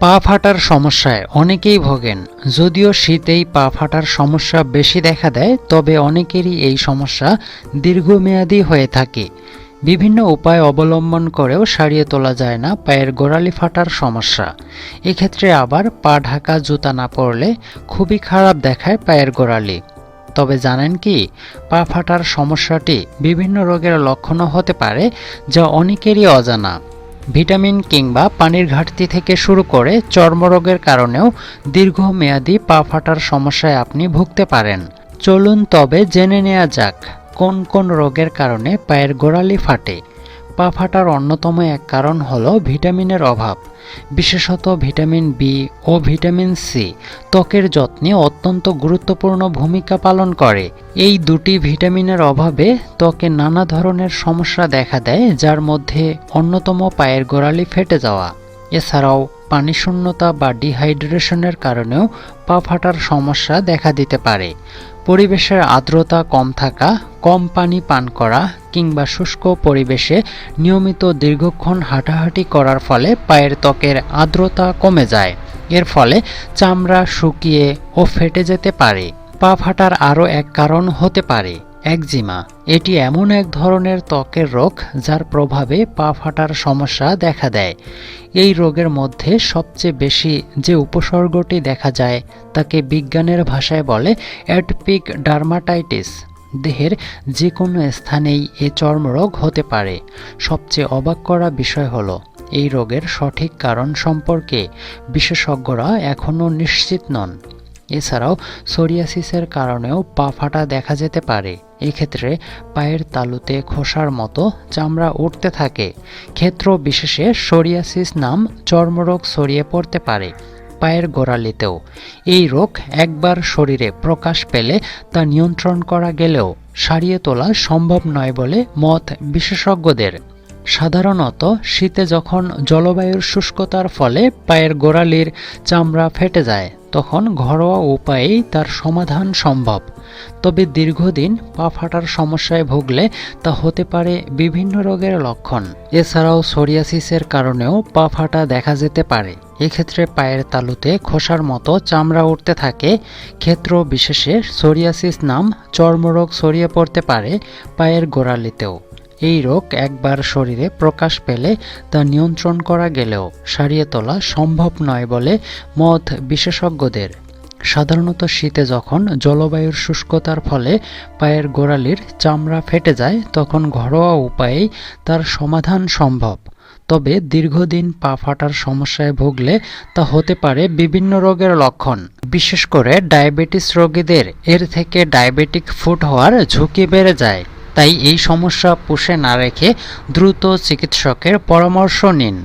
পা ফাটার সমস্যায় অনেকেই ভোগেন। যদিও শীতেই পা ফাটার সমস্যা বেশি দেখা দেয়, তবে অনেকেরই এই সমস্যা দীর্ঘমেয়াদী হয়ে থাকে। বিভিন্ন উপায় অবলম্বন করেও সারিয়ে তোলা যায় না পায়ের গোড়ালি ফাটার সমস্যা। এক্ষেত্রে আবার পা ঢাকা জুতা না পরলে খুবই খারাপ দেখায় পায়ের গোড়ালি। তবে জানেন কি, পা ফাটার সমস্যাটি বিভিন্ন রোগের লক্ষণও হতে পারে, যা অনেকেরই অজানা। ভিটামিন কিংবা পানির ঘাটতি থেকে শুরু করে চর্মরোগের কারণেও দীর্ঘমেয়াদী পা ফাটার সমস্যায় আপনি ভুগতে পারেন। চলুন তবে জেনে নেওয়া যাক, কোন কোন রোগের কারণে পায়ের গোড়ালি ফাটে। পা ফাটার অন্যতম এক কারণ হল ভিটামিনের অভাব। বিশেষত ভিটামিন বি ও ভিটামিন সি ত্বকের যত্নে অত্যন্ত গুরুত্বপূর্ণ ভূমিকা পালন করে। এই দুটি ভিটামিনের অভাবে ত্বকে নানা ধরনের সমস্যা দেখা দেয়, যার মধ্যে অন্যতম পায়ের গোড়ালি ফেটে যাওয়া। এছাড়াও পানিশূন্যতা বা ডিহাইড্রেশনের কারণেও পা ফাটার সমস্যা দেখা দিতে পারে। পরিবেশের আর্দ্রতা কম থাকা, কম পানি পান করা কিংবা শুষ্ক পরিবেশে নিয়মিত দীর্ঘক্ষণ হাঁটাহাঁটি করার ফলে পায়ের ত্বকের আর্দ্রতা কমে যায়। এর ফলে চামড়া শুকিয়ে ও ফেটে যেতে পারে। পা ফাটার আরও এক কারণ হতে পারে। একজিমা এটি এমন এক ধরনের ত্বকের রোগ যার প্রভাবে পা ফাটার সমস্যা দেখা দেয়। এই রোগের মধ্যে সবচেয়ে বেশি যে উপসর্গটি দেখা যায় তাকে বিজ্ঞানের ভাষায় বলে অ্যাটপিক ডার্মাটাইটিস। দেহের যে কোনো স্থানেই এ চর্মরোগ হতে পারে। সবচেয়ে অবাক করা বিষয় হলো, এই রোগের সঠিক কারণ সম্পর্কে বিশেষজ্ঞরা এখনও নিশ্চিত নন। এছাড়াও সোরিয়াসিসের কারণেও পা ফাটা দেখা যেতে পারে। এক্ষেত্রে পায়ের তালুতে খোসার মতো চামড়া উঠতে থাকে। ক্ষেত্র বিশেষে সোরিয়াসিস নাম চর্মরোগ ছড়িয়ে পড়তে পারে পায়ের গোড়ালিতেও। এই রোগ একবার শরীরে প্রকাশ পেলে তা নিয়ন্ত্রণ করা গেলেও সারিয়ে তোলা সম্ভব নয় বলে মত বিশেষজ্ঞদের। সাধারণত শীতে যখন জলবায়ুর শুষ্কতার ফলে পায়ের গোড়ালির চামড়া ফেটে যায়, তখন ঘরোয়া উপায়েই তার সমাধান সম্ভব। তবে দীর্ঘদিন পা ফাটার সমস্যায় ভুগলে তা হতে পারে বিভিন্ন রোগের লক্ষণ। এছাড়াও সোরিয়াসিসের কারণেও পা ফাটা দেখা যেতে পারে। এক্ষেত্রে পায়ের তালুতে খোসার মতো চামড়া উঠতে থাকে। ক্ষেত্র বিশেষে সোরিয়াসিস নাম চর্মরোগ ছড়িয়ে পড়তে পারে পায়ের গোড়ালিতেও। এই রোগ একবার শরীরে প্রকাশ পেলে তা নিয়ন্ত্রণ করা গেলেও সারিয়ে তোলা সম্ভব নয় বলে মত বিশেষজ্ঞদের। সাধারণত শীতে যখন জলবায়ুর শুষ্কতার ফলে পায়ের গোড়ালির চামড়া ফেটে যায়, তখন ঘরোয়া উপায়েই তার সমাধান সম্ভব। তবে দীর্ঘদিন পা ফাটার সমস্যায় ভুগলে তা হতে পারে বিভিন্ন রোগের লক্ষণ। বিশেষ করে ডায়াবেটিস রোগীদের, এর থেকে ডায়াবেটিক ফুট হওয়ার ঝুঁকি বেড়ে যায়। তাই এই সমস্যা পুষে না রেখে দ্রুত চিকিৎসকের পরামর্শ নিন।